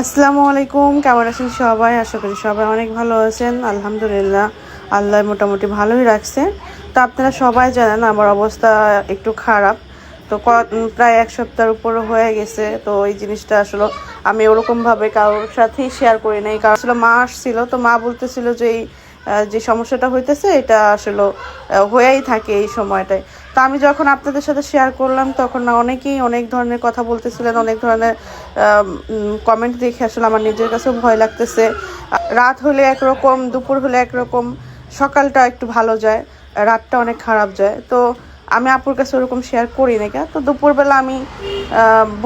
আসসালামু আলাইকুম, কেমন আছেন সবাই? আশা করি সবাই অনেক ভালো আছেন। আলহামদুলিল্লাহ, আল্লাহ মোটামুটি ভালোই রাখছে তো আপনারা সবাই জানেন, আমার অবস্থা একটু খারাপ। তো প্রায় এক সপ্তাহের উপরে হয়ে গেছে। তো এই জিনিসটা আসলে আমি ওরকমভাবে কারোর সাথেই শেয়ার করি নাই। কারণ আসলে মা আসছিল, তো মা বলতেছিল যে এই যে সমস্যাটা হইতেছে, এটা আসলে হয়েই থাকে এই সময়টায়। তো আমি যখন আপনাদের সাথে শেয়ার করলাম, তখন না অনেকেই অনেক ধরনের কথা বলতেছিলেন, অনেক ধরনের কমেন্ট দেখে আসলে আমার নিজের কাছেও ভয় লাগতেছে। রাত হলে একরকম, দুপুর হলে একরকম, সকালটা একটু ভালো যায়। রাতটা অনেক খারাপ যায়। তো আমি আপুর কাছে ওরকম শেয়ার করি না তো দুপুরবেলা আমি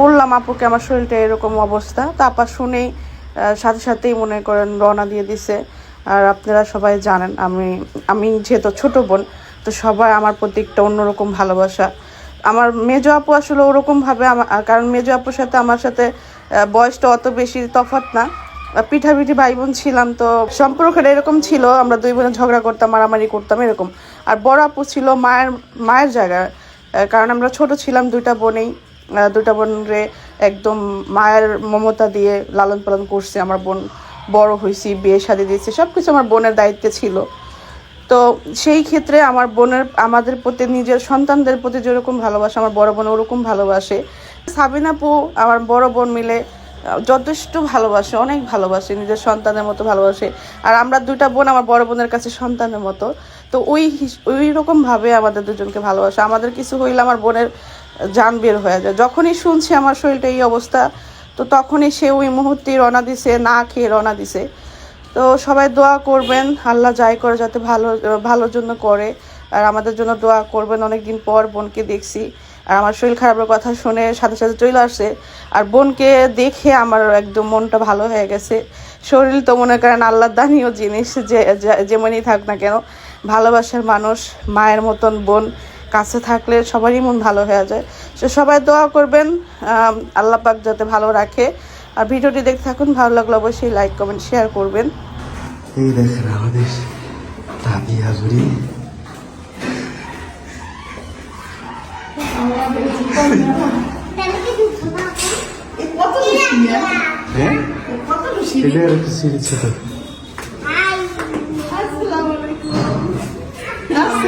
বললাম আপুকে আমার শরীরটা এরকম অবস্থা। তো আপা শুনেই সাথে সাথেই মনে করেন রওনা দিয়ে দিছে। আর আপনারা সবাই জানেন, আমি আমি যেহেতু ছোট বোন, তো সবাই আমার প্রতি একটা অন্যরকম ভালোবাসা। আমার মেজো আপু আসলে ওরকমভাবে আমার কারণ মেজো আপুর সাথে আমার সাথে বয়সটা অত বেশি তফাৎ না। পিঠাপিঠি ভাই বোন ছিলাম তো সম্পর্কটা এরকম ছিল, আমরা দুই বোনে ঝগড়া করতাম, মারামারি করতাম, এরকম। আর বড় আপু ছিল মায়ের মায়ের জায়গায়। কারণ আমরা ছোট ছিলাম দুইটা বোনেই। দুইটা বোনরে একদম মায়ের মমতা দিয়ে লালন পালন করছে। আমার বোন বড় হয়েছি বিয়ে শাদি দিয়েছে সব কিছু আমার বোনের দায়িত্বে ছিল। তো সেই ক্ষেত্রে আমার বোনের, আমাদের প্রতি, নিজের সন্তানদের প্রতি যেরকম ভালোবাসে, আমার বড় বোন ওরকম ভালোবাসে। সাবিনাপু আমার বড় বোন মিলে যথেষ্ট ভালোবাসে, অনেক ভালোবাসে, নিজের সন্তানের মতো ভালোবাসে। আর আমরা দুইটা বোন আমার বড় বোনের কাছে সন্তানের মতো। তো ওই ওই রকমভাবে আমাদের দুজনকে ভালোবাসা। আমাদের কিছু হইলে আমার বোনের জান বের হয়ে যায়। যখনই শুনছি আমার শরীরটা এই অবস্থা, তো তখনই সে ওই মুহূর্তে রওনা দিছে, না খেয়ে রওনা দিছে। তো সবাই দোয়া করবেন, আল্লাহ যাই করে যাতে ভালো, ভালোর জন্য করে। আর আমাদের জন্য দোয়া করবেন, অনেকদিন পর বোনকে দেখছি। আর আমার শরীর খারাপের কথা শুনে সাথে সাথে চলে আসছে। আর বোনকে দেখে আমার একদম মনটা ভালো হয়ে গেছে। শরীর তো মনে করেন আল্লাহ দানীয় জিনিস যে- যেমনই থাক না কেন। ভালোবাসার মানুষ মায়ের মতন বোন কাছে থাকলে সবারই মন ভালো হয়ে যায়। সে সবাই দোয়া করবেন আল্লাহ পাক যাতে ভালো রাখে। আর ভিডিওটি দেখতে থাকুন ভালো লাগলে অবশ্যই লাইক কমেন্ট শেয়ার করবেন। এই দেখেন আমাদের বুড়ি কত খুশি হ্যাঁ কত খুশি এটা একটু সিঁড়ি ছোট আসসালামু আলাইকুম আসসালামু আলাইকুম এত চুমনে কেন রে ই কথা হই নাই গিয়া আয় রে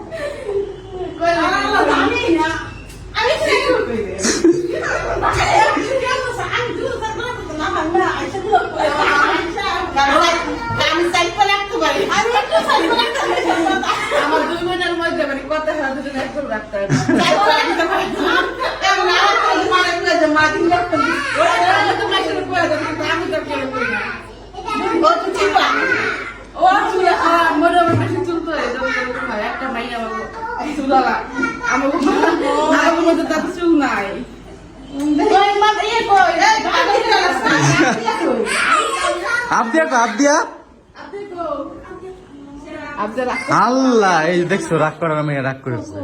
মধ্যে আটকাইছে খালি না করে তো কই আমার দুই বোনের মধ্যে মানে কথা হয় দুজন একদম রাখতে হয় এমন আমার তো মানে কয়ে যে মা দিন রাখতে ওরা আমি তো মাসের কয়ে দেব কিন্তু আমি তো কেন কই না ও তো চিপা ও চুল আমার আমার বেশি চুল তো এরকম এরকম হয় একটা মাই আমার চুলালা আমার আমার মধ্যে তার চুল নাই ওই মা ইয়ে কই এই ভালো চুল আপ দিয়া কো, আপ দিয়া আব্দুল আল্লাহ এই দেখছ রাগ করার মেয়ে রাগ করেছে।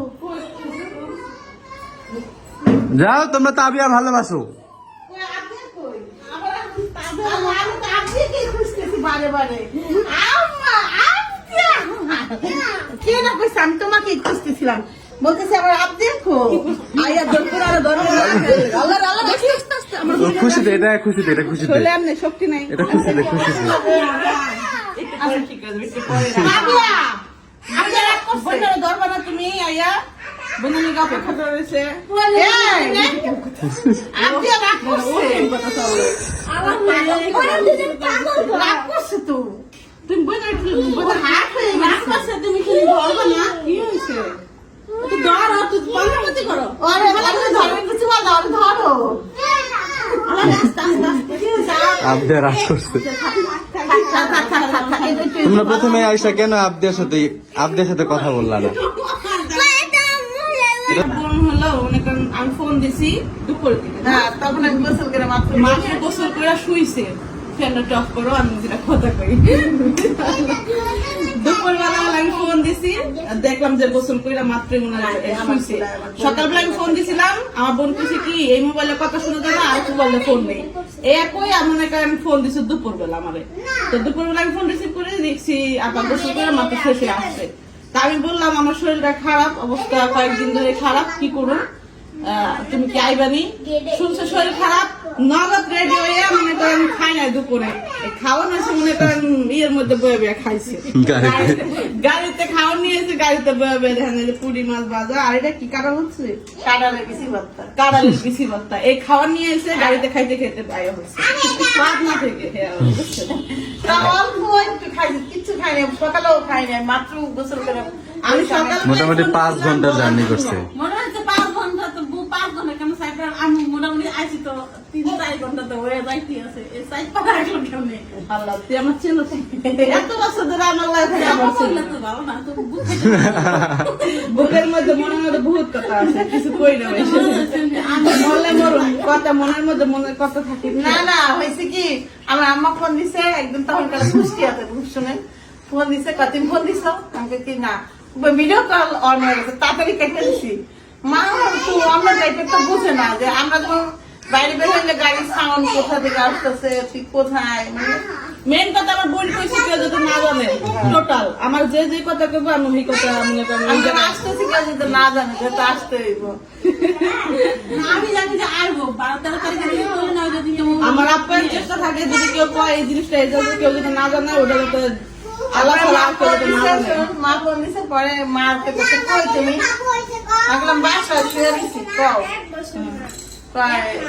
যাও তোমরা তাবিয়া ভালোবাসো। আমি তোমাকে খুঁজতেছিলাম বলতেছি আমার আপ দেখো দরকার আর দরকার আল্লাহ আল্লাহ আস্তে আস্তে আস্তে আমার ও, খুশিতে এটা খুশিতে। এটা খুশিতে চলে আমনে শক্তি নাই এটা করছে বন্যার তুমি আয়া বন্যার লিগা অপেক্ষা করেছে রাগ করছে তুমি কি হয়েছে ধরো তুই বন্যার মধ্যে করো আরে ধরো তোমরা প্রথমে আইসা কেন আবদিয়ার সাথে আব্দের সাথে কথা বললা না? মনে আমি ফোন দিছি দুপুর দিকে হ্যাঁ, তখন আমি গোসল করে মাত্র মাত্র গোসল করে শুইছে। ফ্যানটা অফ করো আমি যেটা কথা কই। দুপুরবেলা আমি ফোন দিছি আর দেখলাম যে গোসল করে মাত্র মনে হয় সকালবেলা আমি ফোন দিছিলাম আমার বোন কইছে কি এই মোবাইলে কথা শুনে যাবে আর মোবাইলে ফোন নেই। একই মনে করেন ফোন দিছি দুপুরবেলা আমারে। তো দুপুরবেলা আমি ফোন রিসিভ করে দেখছি গোসল করে মাত্র শেষে আসছে। তা আমি বললাম আমার শরীরটা খারাপ অবস্থা কয়েকদিন ধরে খারাপ কি করুন? তুমি কি আইবানি শুনছো শরীর খারাপ? নগদ রেডি হয়ে মনে করেন খাই নাই দুপুরে। এই খাওয়ানো এসে মনে করেন ইয়ের মধ্যে বয়ে বয়ে খাইছে। গাড়িতে। খাওয়া নিয়ে এসে গাড়িতে বয়ে বয়ে দেখেন যে পুরি মাছ ভাজা। আর এটা কি কাটা হচ্ছে? কাড়ালের পিসি এই খাওয়া নিয়ে এসে গাড়িতে খাইতে খেতে পাই হচ্ছে। পাবনা থেকে তা অল্প একটু খাইছি কিচ্ছু খাইনি সকালেও খাইনি মাত্র গোসল করে মোটামুটি পাঁচ ঘণ্টা জার্নি করছে। হচ্ছে পাঁচ ঘণ্টা তো বু- পাঁচ ঘণ্টা কেন সাইকেল আমি মোটামুটি আইছি তো তিন তো যাইতে আছে। এই সাইড পাড়া এখন কেমনে? আল্লাহ তুই আমার চেনো এত বছর ধরে আমার লাইফে আমার করলে চেনো তো ভালো না তো বুক বুকের মধ্যে মনের মধ্যে বহুত কথা আছে কিছু কই না মরুন কথা মনের মধ্যে মনের কথা থাকি। না না হয়েছে কি আমার আম্মা ফোন দিছে একদম তখন খুশি আছে শুনে। ফোন দিছে কা তুমি ফোন দিছো? আমাকে কি না। ভিডিও কল অন হয়ে গেছে তাড়াতাড়ি কেটে দিছি। মা তো আমরা যাইতে তো বুঝে না যে আমরা যখন বাইরে বের হইলে গাড়ির সাউন্ড কোথা থেকে আসতেছে ঠিক কোথায়? মানে মেন কথা আমার বোন কইছে কেউ যদি না জানে টোটাল আমার যে যে কথা কইবো আমি ওই কথা মনে আমি যখন আসতেছি কেউ যদি না জানে যে তো আসতে হইব। আমি জানি যে আসব বারো তেরো তারিখে বলে না যদি আমার আপনার চেষ্টা থাকে যদি কেউ কয় এই জিনিসটা এই কেউ যদি না জানে ওটা আল্লাহ ছাড়া আর কেউ যাতে না জানে মা ফোন দিছে পরে মা কাছে কই তুমি? আমি বাসা শুয়ে দিছি কও?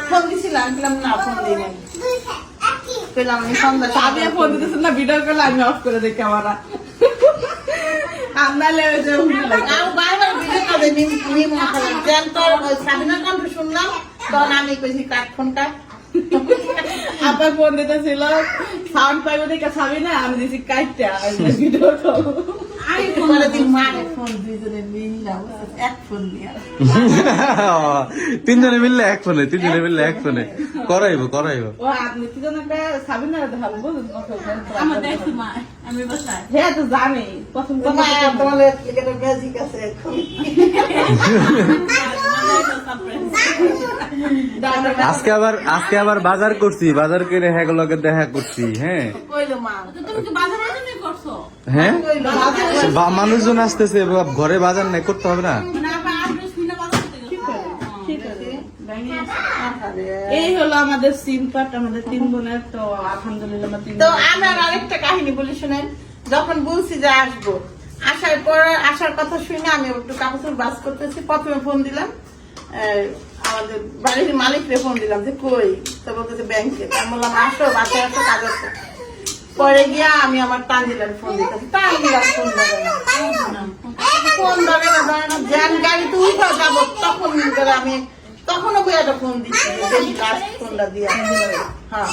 ফোন দিছিলাম বললাম, না ফোন দিই নাই পেলাম সন্ধ্যা আমি ফোন দিতেছেন না ভিডিও করলে আমি অফ করে বারবার ভিডিও করে সাবিনার কণ্ঠ শুনলাম তখন আমি কইছি কাট ফোন আবার ফোন দিতেছিল সাউন্ড পাইবে দেখে খাবি না আমি দিছি কাইটটা ভিডিও তিনজনে মিললে এক ফোনে তিনজনে মিললে এক ফোনে। করাইব করাইব। ও আপনি কি যেন একটা ছাবি না দেখাবো বুঝুন কথা আমার দেখছি মা আমি বাসায় হ্যাঁ তো জানি। প্রথম তোমার তোমার এখানে ম্যাজিক আছে আজকে আবার আজকে আবার বাজার করছি। বাজার করে হ্যাঁ লগে দেখা করছি হ্যাঁ। কইলো মা। তুমি কি বাজারের জন্য করছ? হ্যাঁ? মানুষজন আসতেছে বা- ঘরে বাজার নাই করতে হবে না মানে আবার আসবে শুনে বাজার করতে গেছো ঠিক আছে আহারে। এই হলো আমাদের সিম কার্ড আমাদের তিন বোনের। তো আলহামদুলিল্লাহ তো আমরা আরেকটা কাহিনী বলি শুনেন। যখন বলছি যে আসব আসার পর আসার কথা শুনে আমি একটু কাপড় বাস করতেছি প্রথমে ফোন দিলাম। আমাদের বাড়ির মালিকরে ফোন দিলাম যে কই? তো বলতেছে ব্যাংকে। আমি বললাম আসো বাসায় আসো কাজ আছে। পরে গিয়া আমি আমার তানজিলার ফোন দিতেছি। তানজিলার ফোন ধরে না। ফোন ধরে না জ্যান গাড়িতে উঠে যাব তখন করে আমি তখনও বই একটা ফোন দিচ্ছে লাস্ট ফোনটা দিয়ে হ্যাঁ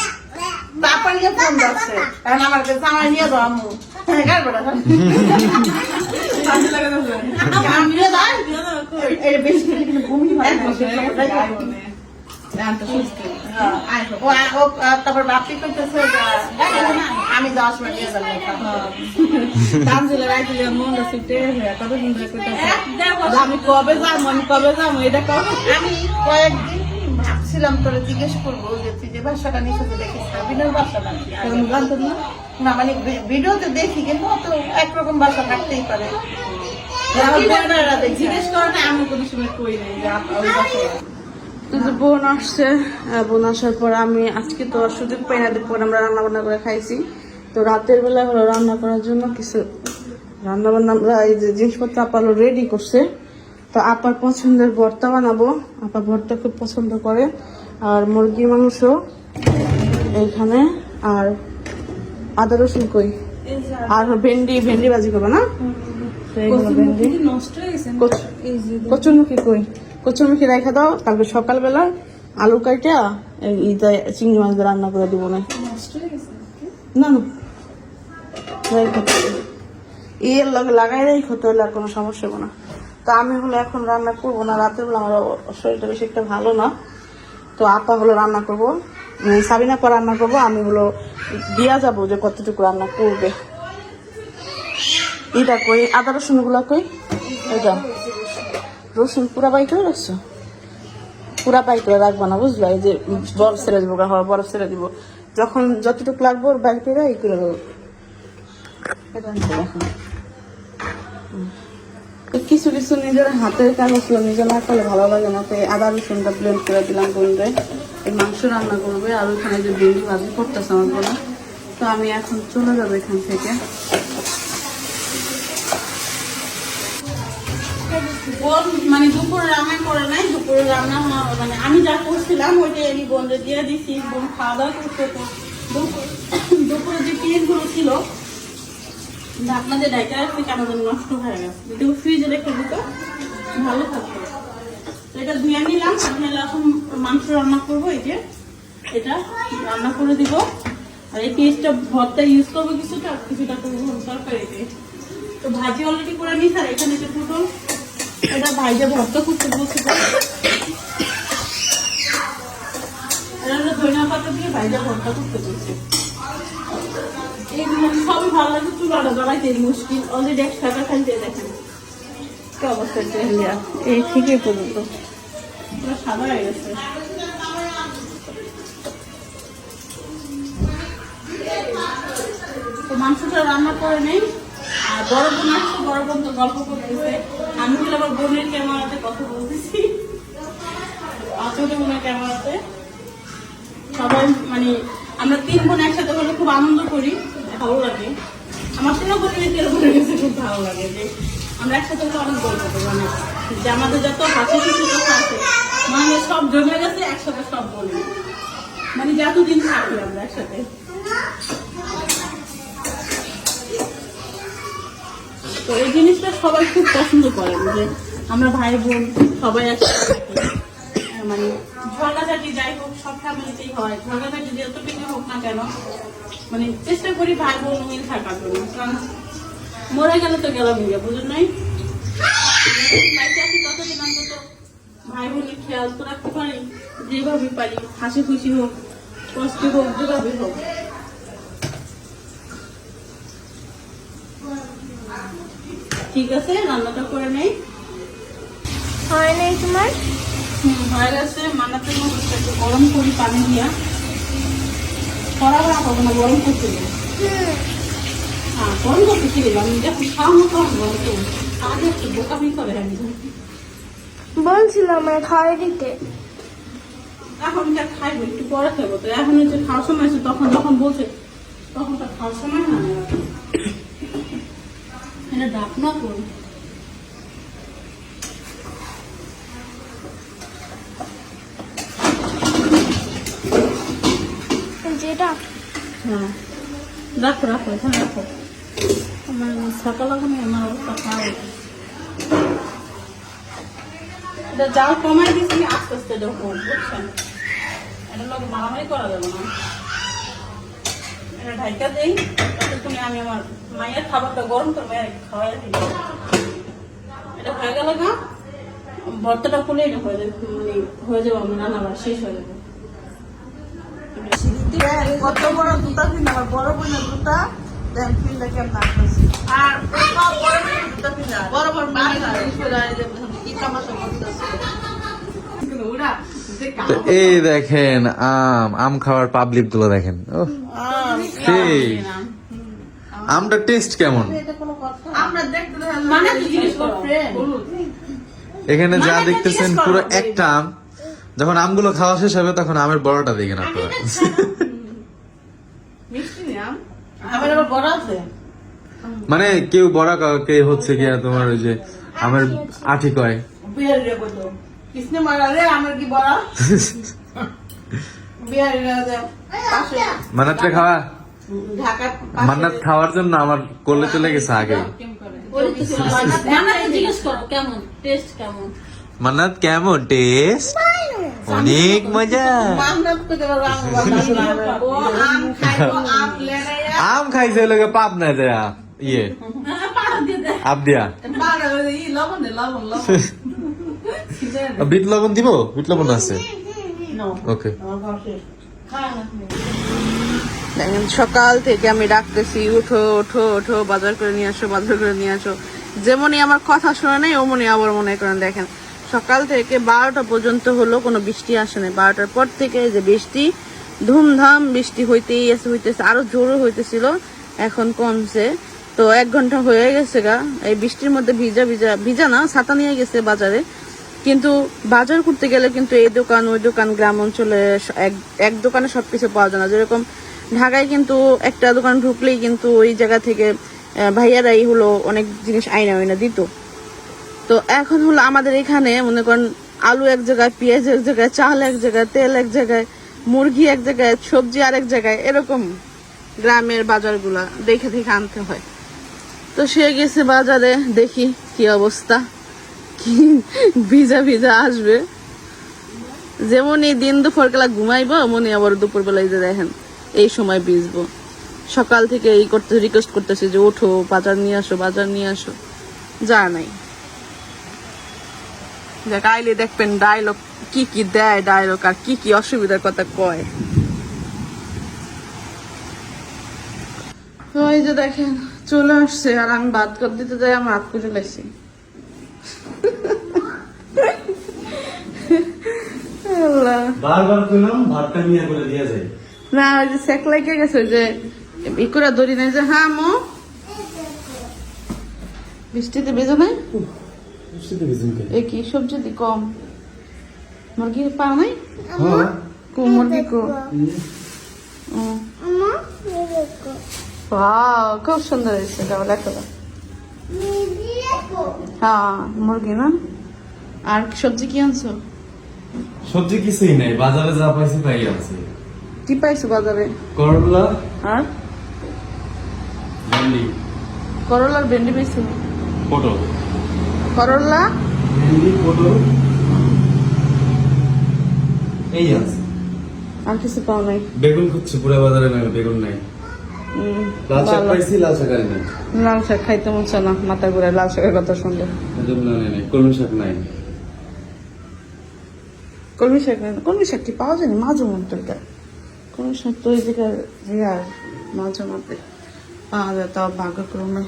তারপর নিয়ে ফোন যাচ্ছে। কারণ আমার কাছে আমার নিয়ে স্যার? আমি বেশি তারপর বাপি কইতেছে আমি নিয়ে যাব তানজিলের মনে ছুটে কত সুন্দর কবে যাব আমি কবে যাব এটা কবে আমি কয়েকদিন ভাবছিলাম তোরে জিজ্ঞেস করব যে তুই যে ভাষাটা নিচে দেখিস বিনোর ভাষাটা না? মানে ভিডিওতে দেখি কিন্তু অত একরকম ভাষা থাকতেই পারে? জিজ্ঞেস করে না আমি কোনো সময় কই নাই যে ওই যে বোন আসছে বোন আসার পর আমি আজকে তো সুযোগ পাই না দুপুর আমরা রান্না বান্না করে খাইছি। তো রাতের বেলা হলো রান্না করার জন্য কিছু রান্না বান্না আমরা এই যে জিনিসপত্র আপালো রেডি করছে। তো আপার পছন্দের ভর্তা বানাবো। আপা ভর্তা খুব পছন্দ করে। আর মুরগির মাংস এইখানে। আর আদা রসুন কই? আর ভেন্ডি ভেন্ডি ভাজি করব না? তো এই হলো ভেন্ডি। নষ্ট হয়ে গেছে কচ- কচুরমুখী কই? কচুরমুখী রেখে দাও কালকে সকালবেলা আলু কাইটা এই ইটা চিংড়ি মাছ দিয়ে রান্না করে দিব না না। না যাই এর লগে লাগাই দেয় হতে হলে আর কোনো সমস্যা হবে না। তো আমি হলো এখন রান্না করব না রাতের বেলা আমার শরীরটা বেশি একটা ভালো না। তো আপা হলো রান্না করব সাবিনা পর রান্না করব আমি হলো দিয়া যাব যে কতটুকু রান্না করবে। এটা কই? আদা রসুনগুলা কই? এটা। রসুন পুরা বাই করে রাখছো পুরা পাই করে রাখব না, বুঝলো? এই যে বরফ ছেড়ে দিব হয়, বরফ ছেড়ে দিব। যখন যতটুকু লাগবো ওর বাইর করে এই করে দেবো। কিছু কিছু নিজের হাতের কাগজগুলো নিজে না করলে ভালো লাগে না। তো আদা রসুনটা ব্লেন্ড করে দিলাম বোনরে এই মাংস রান্না করবে। আর ওইখানে যে ভেন্ডি ভাজি করতেছে আমার তো আমি এখন চলে যাব এখান থেকে। বোন মানে দুপুরে রান্না করে নাই, দুপুরে রান্না মানে আমি যা করছিলাম, ওইটা আমি বোনরে দিয়ে দিছি। বোন খাওয়া দাওয়া করতে তো। দুপুরে যে পিসগুলো ছিল আপনাদের ডাইটা রাখতে কেন যেন নষ্ট হয়ে গেছে। যদি ফ্রিজে রেখে দিত, ভালো থাকতো। এটা ধুয়ে নিলাম। আমি এখন মাংস রান্না করব, এই যে। এটা রান্না করে দিব। আর এই পেস্টটা ভর্তা ইউজ করব কিছুটা কিছুটা করব তরকারিতে। তো ভাজি অলরেডি করে নিস আর এখানে যে পটল এটা ভাইজা ভর্তা করতে বলছে তো। এটা হলো ধনিয়া পাতা দিয়ে ভাইজা ভর্তা করতে বলছে এইগুলো সবই ভালো লাগে? চুলাটা জ্বালাইতে মুশকিল। অলরেডি এক টাকা খাইতে দেখেন। কি অবস্থা এই থেকে পর্যন্ত। সাদা হয়ে গেছে। তো মাংসটা রান্না করে নেই? আর বড় বোন আসছে বড় বোন তো গল্প করতেছে। আমি কিন্তু আবার বোনের ক্যামেরাতে কথা বলতেছি। আসলে বোনের ক্যামেরাতে। সবাই মানে আমরা তিন বোন একসাথে হলে খুব আনন্দ করি, ভালো লাগে। আমার তিনও বোনের তেরো বোনের কাছে খুব ভালো লাগে। যে, আমরা একসাথে হলে অনেক গল্প করি মানে যে আমাদের যত হাসি খুশি কথা আছে মানে সব জমে গেছে, একসাথে সব বলি। মানে যতদিন থাকি আমরা একসাথে। তো এই জিনিসটা সবাই খুব পছন্দ করেন যে আমরা ভাই বোন সবাই একসাথে থাকি। মানে ঝগড়াঝাটি যাই হোক, সব ফ্যামিলিতেই হয়। ঝগড়াঝাটি যত কিছু হোক না কেন মানে চেষ্টা করি ভাই বোন মিল থাকার জন্য। কারণ মরে গেলে তো গেলাম গিয়ে বুঝুন নাই? বাড়িতে আছি ভাই বোনের খেয়াল তো রাখতে পারি, যেভাবে পারি, হাসি খুশি হোক, কষ্ট হোক, যেভাবে হোক। ঠিক আছে? রান্নাটা করে নেই? হয় নাই তোমার? হয়ে গেছে। মতো একটু গরম করি পানি দিয়া। কড়া করা করব না গরম করতে দিই হ্যাঁ গরম করতে কি দিলাম যখন খাওয়ানো তখন গরম করব। আগে একটু বোকামি করে আমি বলছিল আমার দিতে। এখন যা খাইবো একটু পরে খাব তো এখন যে খাওয়ার সময় আছে তখন যখন বলছে তখন তো খাওয়ার সময় না। এটা ডাক না করুন যেটা হ্যাঁ। রাখো রাখো এখানে রাখো। আমার সকাল এখন আমার অবস্থা খারাপ এটা জাল কমাই দিচ্ছি আস্তে আস্তে এটা হোক বুঝছেন? এটা লোক মারামারি করা যাবে না। এটা ঢাইকা দেই ততক্ষণে আমি আমার মায়ের খাবারটা গরম করে মায়ের খাওয়াই দিই এটা হয়ে গেল না ভর্তাটা খুলে এটা হয়ে যাবে মানে হয়ে যাবে আমার রান্নাবার শেষ হয়ে যাবে কত বড় দুটা ফিন আমার বড় বোনের দুটা দেন ফিনটা কেমন আর বড় বোনের দুটা ফিন বড় বড় মাছ কি তামাশা করতেছে ওরা এই দেখেন আম আম খাওয়ার পাবলিকগুলো দেখেন। ওহ, সেই আমটা টেস্ট কেমন? আমরা দেখতে মানে। এখানে যা মানে দেখতেছেন পুরো একটা আম। যখন আমগুলো খাওয়া শেষ হবে তখন আমের বড়টা দেখেন আপনারা মিষ্টি নিলাম আমার আবার বড় আছে? মানে কেউ বড় কা- কে হচ্ছে কি তোমার ওই যে আমের আঠি কয়? কৃষ্ণ মারা রে আমার কি মান্নাতটা খাওয়া? মান্নাত খাওয়ার জন্য আমার কোলে চলে গেছে আগে। মানে মান্নাত কেমন? টেস্ট অনেক মজা। আম খাইছে লোকে পাপ না দেয়া ইয়ে আপ দিয়া। লবণ লবণ লবণ। বিট লবণ দিব? বিট লবণ আছে? ওকে দেখেন সকাল থেকে আমি ডাকতেছি উঠো উঠো উঠো বাজার করে নিয়ে আসো বাজার করে নিয়ে আসো। যেমনই আমার কথা শুনে নেই অমনি আবার মনে করেন দেখেন সকাল থেকে বারোটা পর্যন্ত হলো কোনো বৃষ্টি আসে না বারোটার পর থেকে যে বৃষ্টি ধুমধাম বৃষ্টি হইতেই আছে হইতেছে আরও জোরও হইতেছিল এখন কমছে। তো এক ঘণ্টা হয়ে গেছে গা এই বৃষ্টির মধ্যে ভিজা ভিজা ভিজা না ছাতা নিয়ে গেছে বাজারে। কিন্তু বাজার করতে গেলে কিন্তু এই দোকান, ওই দোকান গ্রাম অঞ্চলে এক এক দোকানে সবকিছু পাওয়া যায় না। যেরকম ঢাকায় কিন্তু একটা দোকান ঢুকলেই কিন্তু ওই জায়গা থেকে ভাইয়ারাই হলো অনেক জিনিস আইনা আইনা দিত। তো এখন হলো আমাদের এখানে, মনে করেন আলু এক জায়গায়, পেঁয়াজ এক জায়গায়, চাল এক জায়গায়, তেল এক জায়গায়, মুরগি এক জায়গায়, সবজি আরেক জায়গায়, এরকম গ্রামের বাজারগুলা দেখে দেখে আনতে হয়। তো সে গেছে বাজারে, দেখি কি অবস্থা। ভিজা ভিজা আসবে। যেমনই দিন দুপুর বেলা ঘুমাইবো মনে আবার দুপুর বেলায় যে দেখেন, এই সময় ভিজবো। সকাল থেকে এই করতে রিকোয়েস্ট করতেছে যে ওঠো, বাজার নিয়ে আসো, বাজার নিয়ে আসো। যা নাই। দেখ, আইলে দেখবেন ডায়লগ কি কি দেয় ডায়লগ আর কি কি অসুবিধার কথা কয়। তো এই যে দেখেন, চলে আসছে আর আমি ভাত করে দিতে যাই আমি হাত করে লাইছি। বারবার কইলাম ভাতটা নিয়ে করে দিয়া যায়। না ওই যে সেক লাগে গেছে যে ই করে ধরি নাই যে হ্যাঁ মো বৃষ্টিতে বেজো নাই এ কি সবজি দি কম? মুরগি নাই? কো মুরগি কো? ওয়াও খুব সুন্দর হয়েছে দেখো। হ্যাঁ মুরগি না? আর সবজি কি আনছো? সবজি কিছুই নাই বাজারে যা পাইছি তাই আছে কি পাইছো বাজারে? করলা। আর? ভেন্ডি। করলার ভেন্ডি পাইছো? পটল। করলা? ভেন্ডি পটল। এই আছে আর কিছু পাও নাই? বেগুন খুঁজছি পুরা বাজারে নাই বেগুন নাই। লাল শাক খাইতে মন না মাথা ঘুরে লাল শাকের কথা শুনলে। কলমি শাক নাই। কলমি শাক নেই কলমি শাক কি পাওয়া যায় না? মাঝে এটা। কলমি শাক তো ওই জায়গায় রেয়ার মাঝে মধ্যে পাওয়া যায় তাও ভাগ্যক্রমে।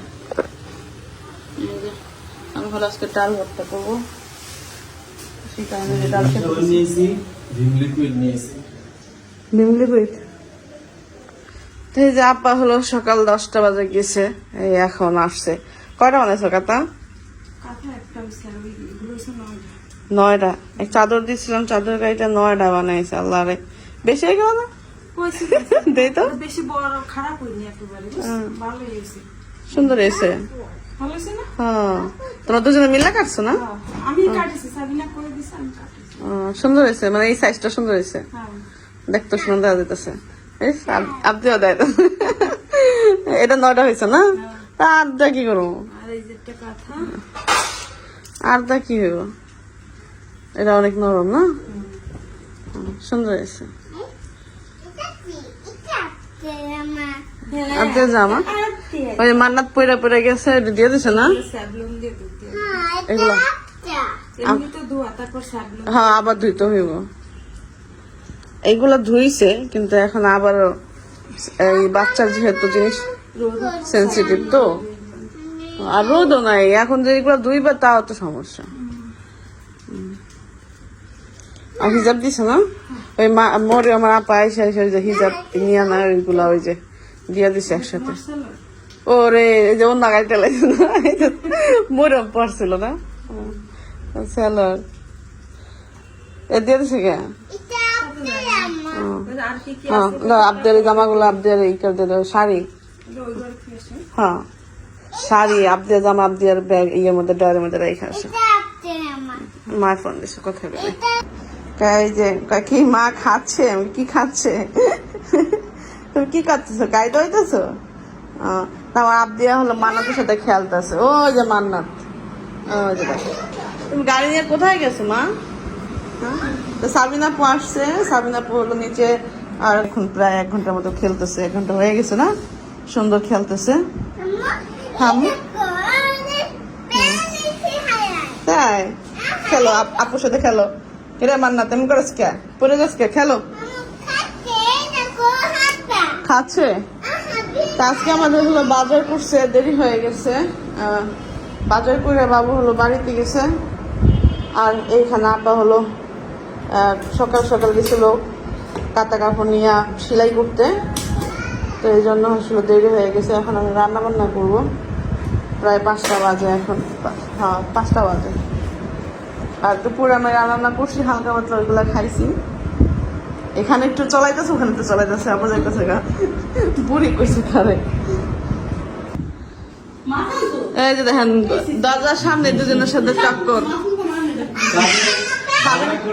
আমি হলো আজকে ডাল ভর্তা করব। সেই কারণে ডাল খেতে খাবার নিয়েছি ভিম লিকুইড এই যে আপা হলো সকাল দশটা বাজে গেছে এই এখন আসছে। কয়টা বানাইছো কাতা নয়টা। এক চাদর দিছিলাম চাদর গাড়িটা নয়টা বানাইছে আল্লাহ রে। বেশি হয়ে গেল না? দেই তো। বেশি বড় খারাপ হয়নি একেবারে হ্যাঁ, হয়েছে। সুন্দর এসে হয়েছে হ্যাঁ। তোমরা দুজনে মিলা কাটছো না? কাটিছি আহ, সুন্দর হয়েছে মানে এই সাইজটা সুন্দর হয়েছে। হ্যাঁ। দেখতে সুন্দর দেখা যেতেছে আপনিও দেয় এটা নয়টা হয়েছে না? তা আটটা কি করব? আর এই যে একটা কথা। আটটা কি হইব? এটা অনেক নরম না? সুন্দর হয়েছে। আটটা জামা? ওই মান্নাত পয়রা পয়রা গেছে দিয়ে দিছে না? এগুলো। স্যাবলন হ্যাঁ আবার ধুইতে হইব। এইগুলা ধুইছে, কিন্তু এখন আবার এই বাচ্চার যেহেতু জিনিস সেন্সিটিভ তো, আর রোদও নাই। এখন যে এগুলো ধুইবে, তাও তো সমস্যা। আর হিজাব দিছে না? ওই মা মরে আমার আপা এসে এসে ওই যে হিজাব নিয়ে না, ওইগুলা ওই যে দিয়ে দিছে একসাথে। ওরে, এই যে অন্য গাড়িটা লাগছে না? এই পড়ছিল না? স্যালার এ দিয়ে দিছে কি? হ্যাঁ আবদের জামাগুলো আবদের এই করে দিল শাড়ি। হ্যাঁ শাড়ি আবদের জামা আবদের ব্যাগ ইয়ের মধ্যে ডয়ের মধ্যে রেখে আসে মা ফোন দিছে কোথায় বলে। এই যে কি মা খাচ্ছে? কি খাচ্ছে? তুমি কি করতেছো গাইড হইতেছো আমার আবদিয়া হলো মান্নাতের সাথে খেলতেছে। ও যে মান্নাত। ওই যে তুমি গাড়ি নিয়ে কোথায় গেছো মা? হ্যাঁ? তো সাবিনা আপু আসছে। সাবিনা আপু হলো নিচে আর এখন প্রায় এক ঘণ্টার মতো খেলতেছে। এক ঘণ্টা হয়ে গেছে না? সুন্দর খেলতেছে। তাই? খেলো, আপ- আপুর সাথে খেলো। এটা মান্না তেমন করেছ কে? পরে যাস কে? খেলো। খাচ্ছে? আজকে আমাদের হলো বাজার করছে, দেরি হয়ে গেছে। বাজার করে বাবু হলো বাড়িতে গেছে। আর এইখানে আপা হলো সকাল সকাল গেছিল কাতা কাপড় নিয়ে সেলাই করতে। তো এই জন্য আসলে দেরি হয়ে গেছে। এখন আমি রান্না বান্না করব। প্রায় পাঁচটা বাজে এখন। হ্যাঁ পাঁচটা বাজে। আর দুপুরে আমি রান্না করছি হালকা পাতলা ওইগুলো খাইছি। এখানে একটু চলাইতেছে ওখানে একটু চলাইতেছে। আবার যাইতেছে গা। বুড়ি কইছে খারে মাথায় তো। এই যে দেখেন দরজার সামনে দুজনের সাথে টক্কর।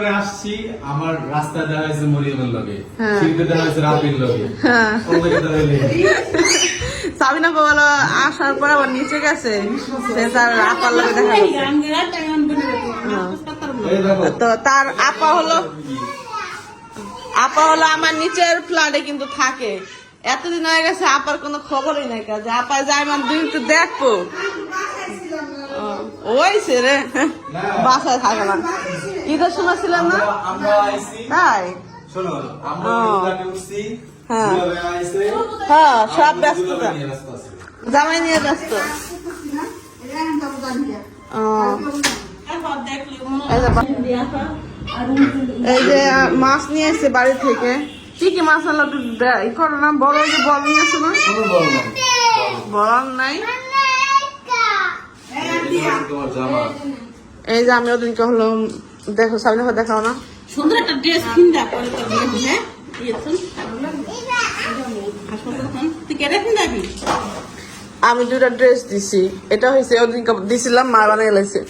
করে আসছি আমার রাস্তা দেওয়া হয়েছে মরিয়মের লগে। হ্যাঁ। সিঁড়িতে দেওয়া হয়েছে রাবির লগে। হ্যাঁ? সাবিনা বলো আসার পর আবার নিচে গেছে। তার আপার লাগে দেখা দেখো। তো তার আপা হলো আপা হলো আমার নিচের ফ্ল্যাটে কিন্তু থাকে। এতদিন হয়ে গেছে আপার কোনো খবরই নাই কাজে। আপা যায় মানে দুই একটু দেখব। ওই সে রে। বাসায় থাকে না। ঈদের সময় ছিলেন না? আমরা- আমরা আইছি। তাই? শোনো আমরা ও। হ্যাঁ। হ্যাঁ সব ব্যস্ত। আছি। জামাই নিয়ে ব্যস্ত। এই যে এই যে মাছ নিয়ে এসছে বাড়ি থেকে। কি কি মাছ আনলো করো না বড় যে বল নিয়ে আসো না। বল নাই। এই এই যে আমি ওদিনকে হলো দেখো সামনে ঘর দেখাও না। সুন্দর একটা ড্রেস কিনবা পরে তো বিয়ে হ্যাঁ? আমি দুটা ড্রেস দিছি। এটা হয়েছে দিছিলাম মা বানিয়ে লাইছে।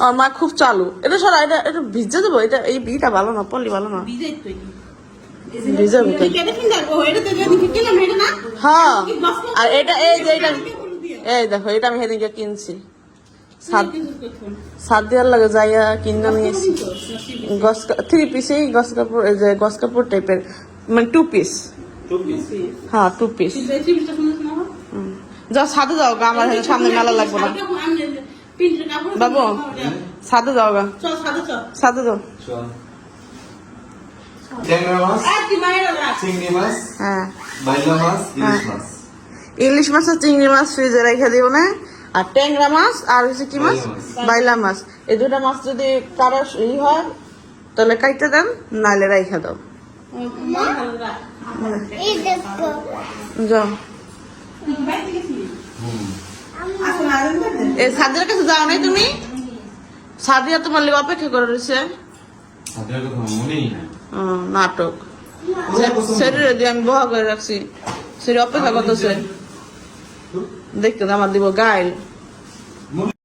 আমার মা খুব চালু। এটা সরা এটা এটা ভিজে দেবো এটা এই বিটা ভালো না পলি ভালো না। হ্যাঁ। আর এটা এই যে এটা এই দেখো এটা আমি সেদিনকে কিনছি। সাত দেওয়ার লাগে যাইয়া কিনা নিয়েছি গস থ্রি পিসেই গস কাপড় যে গস কাপড় টাইপের মানে টু পিস হ্যাঁ টু পিস যাও সাথে যাও গা আমার সামনে মেলা লাগবে না। বাবু সাথে যাও। গা। সাথে যাও। হ্যাঁ। ইলিশ হ্যাঁ। ইলিশ মাছ আর চিংড়ি মাছ ফ্রিজে রেখে দিও না। আর ট্যাংরা মাছ আর হচ্ছে কি মাছ? বাইলা মাছ। এই দুটা মাছ যদি কারও ই হয় তাহলে কাইতে দেন নাইলে রেখে দাও। যাও। সাদিয়ার কাছে যাও নাই তুমি? সাদিয়া তোমার লেগে অপেক্ষা করে রয়েছে। নাটক। শরীরে দিয়ে আমি বহা করে রাখছি। শরীর অপেক্ষা করতেছে। দেখতে আমার দিব গাইল।